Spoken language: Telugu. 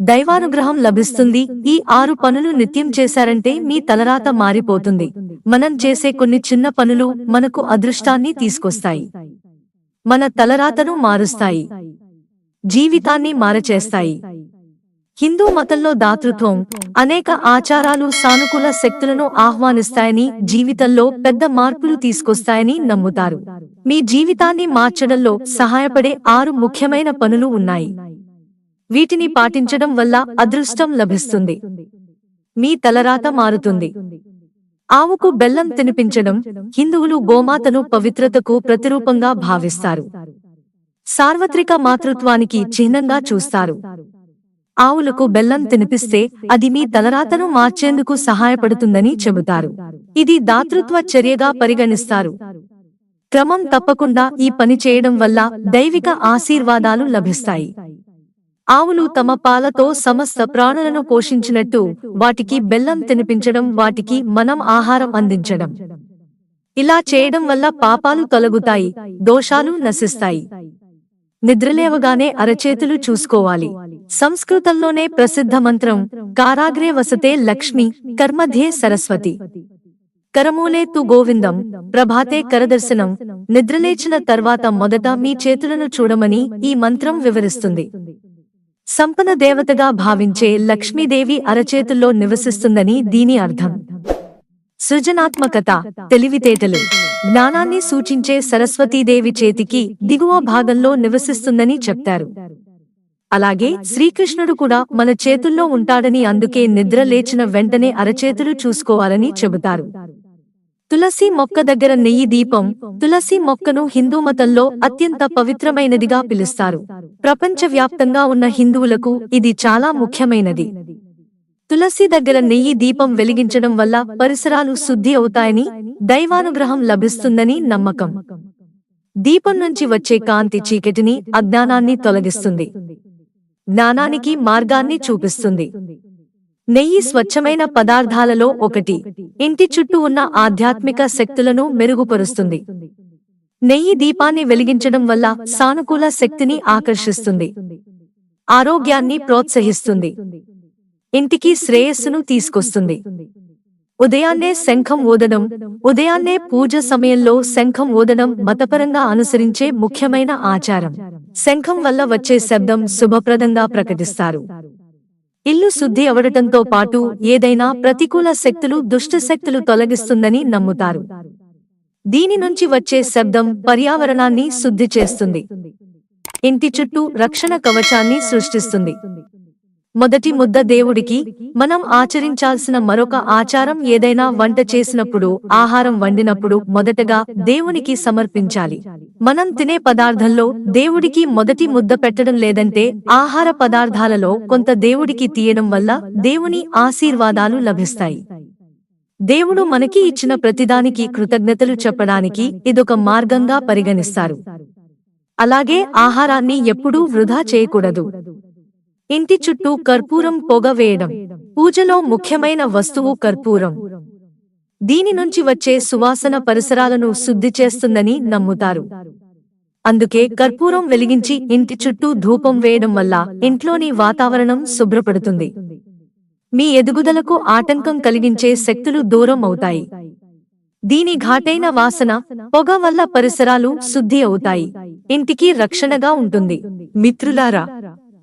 దైవానుగ్రహం లభిస్తుంది. ఈ ఆరు పనులు నిత్యం చేశారంటే మీ తలరాత మారిపోతుంది. మనం చేసే కొన్ని చిన్న పనులు మనకు అదృష్టాన్ని తీసుకొస్తాయి. మన తలరాతను మారుస్తాయి. జీవితాన్ని మారచేస్తాయి. హిందూ మతంలో దాతృత్వం అనేక ఆచారాలు సానుకూల శక్తులను ఆహ్వానిస్తాయని జీవితంలో పెద్ద మార్పులు తీసుకొస్తాయని నమ్ముతారు. మీ జీవితాన్ని మార్చడంలో సహాయపడే ఆరు ముఖ్యమైన పనులు ఉన్నాయి. వీటిని పాటించడం వల్ల అదృష్టం లభిస్తుంది. మీ తలరాత మారుతుంది. ఆవుకు బెల్లం తినిపించడం హిందువులు గోమాతను పవిత్రతకు ప్రతిరూపంగా భావిస్తారు. సార్వత్రిక మాతృత్వానికి చిహ్నంగా చూస్తారు. ఆవులకు బెల్లం తినిపిస్తే అది మీ తలరాతను మార్చేందుకు సహాయపడుతుందని చెబుతారు. ఇది దాతృత్వ చర్యగా పరిగణిస్తారు. క్రమం తప్పకుండా ఈ పని చేయడం వల్ల దైవిక ఆశీర్వాదాలు లభిస్తాయి. ఆవులు తమ పాలతో సమస్త ప్రాణులను పోషించినట్టు వాటికి బెల్లం తినిపించడం వాటికి మనం ఆహారం అందించడం. ఇలా చేయడం వల్ల పాపాలు తొలగుతాయి దోషాలు నశిస్తాయి. నిద్రలేవగానే అరచేతులు చూసుకోవాలి. సంస్కృతంలోనే ప్రసిద్ధ మంత్రం కారాగ్రే వసతే లక్ష్మి కర్మధ్యే సరస్వతి కరమూలే తు గోవిందం ప్రభాతే కరదర్శనం నిద్రలేచిన తర్వాత మొదట మీ చేతులను చూడమని ఈ మంత్రం వివరిస్తుంది. సంపన్న దేవతగా భావించే లక్ష్మీదేవి అరచేతుల్లో నివసిస్తుందని దీని అర్థం. సృజనాత్మకత తెలివితేటలు జ్ఞానాన్ని సూచించే సరస్వతీదేవి చేతికి దిగువ భాగంలో నివసిస్తుందని చెప్తారు. అలాగే శ్రీకృష్ణుడు కూడా మన చేతుల్లో ఉంటాడని అందుకే నిద్ర లేచిన వెంటనే అరచేతులు చూసుకోవాలని చెబుతారు. తులసి మొక్క దగ్గర నెయ్యి దీపం తులసి మొక్కను హిందూ మతంలో అత్యంత పవిత్రమైనదిగా పిలుస్తారు. ప్రపంచవ్యాప్తంగా ఉన్న హిందువులకు ఇది చాలా ముఖ్యమైనది. తులసి దగ్గర నెయ్యి దీపం వెలిగించడం వల్ల పరిసరాలు శుద్ధి అవుతాయని దైవానుగ్రహం లభిస్తుందని నమ్మకం. దీపం నుంచి వచ్చే కాంతి చీకటిని అజ్ఞానాన్ని తొలగిస్తుంది. జ్ఞానానికి మార్గాన్ని చూపిస్తుంది. నెయ్యి స్వచ్ఛమైన పదార్థాలలో ఒకటి. ఇంటి చుట్టూ ఉన్న ఆధ్యాత్మిక శక్తులను మెరుగుపరుస్తుంది. నెయ్యి దీపాన్ని వెలిగించడం వల్ల సానుకూల శక్తిని ఆకర్షిస్తుంది. ఆరోగ్యాన్ని ప్రోత్సహిస్తుంది. ఇంటికి శ్రేయస్సును తీసుకొస్తుంది. ఉదయాన్నే శంఖం ఊదడం ఉదయాన్నే పూజ సమయంలో శంఖం ఊదడం మతపరంగా అనుసరించే ముఖ్యమైన ఆచారం. శంఖం వల్ల వచ్చే శబ్దం శుభప్రదంగా ప్రకటిస్తారు. ఇల్లు శుద్ధి అవడటంతో పాటు ఏదైనా ప్రతికూల శక్తులు దుష్ట శక్తులు తొలగిస్తుందని నమ్ముతారు. దీని నుంచి వచ్చే శబ్దం పర్యావరణాన్ని శుద్ధి చేస్తుంది. ఇంటి చుట్టూ రక్షణ కవచాన్ని సృష్టిస్తుంది. మొదటి ముద్ద దేవుడికి మనం ఆచరించాల్సిన మరొక ఆచారం ఏదైనా వంట చేసినప్పుడు ఆహారం వండినప్పుడు మొదటగా దేవునికి సమర్పించాలి. మనం తినే పదార్థంలో దేవుడికి మొదటి ముద్ద పెట్టడం లేదంటే ఆహార పదార్థాలలో కొంత దేవుడికి తీయడం వల్ల దేవుని ఆశీర్వాదాలు లభిస్తాయి. దేవుడు మనకి ఇచ్చిన ప్రతిదానికి కృతజ్ఞతలు చెప్పడానికి ఇదొక మార్గంగా పరిగణిస్తారు. అలాగే ఆహారాన్ని ఎప్పుడూ వృధా చేయకూడదు. ఇంటి చుట్టూ కర్పూరం పొగ వేయడం. పూజలో ముఖ్యమైన వస్తువు కర్పూరం. దీని నుంచి వచ్చే సువాసన పరిసరాలను శుద్ధి చేస్తుందని నమ్ముతారు. అందుకే కర్పూరం వెలిగించి ఇంటి చుట్టూ ధూపం వేయడం వల్ల ఇంట్లోని వాతావరణం శుభ్రపడుతుంది. మీ ఎదుగుదలకు ఆటంకం కలిగించే శక్తులు దూరం అవుతాయి. దీని ఘాటైన వాసన పొగ వల్ల పరిసరాలు శుద్ధి అవుతాయి. ఇంటికి రక్షణగా ఉంటుంది. మిత్రులారా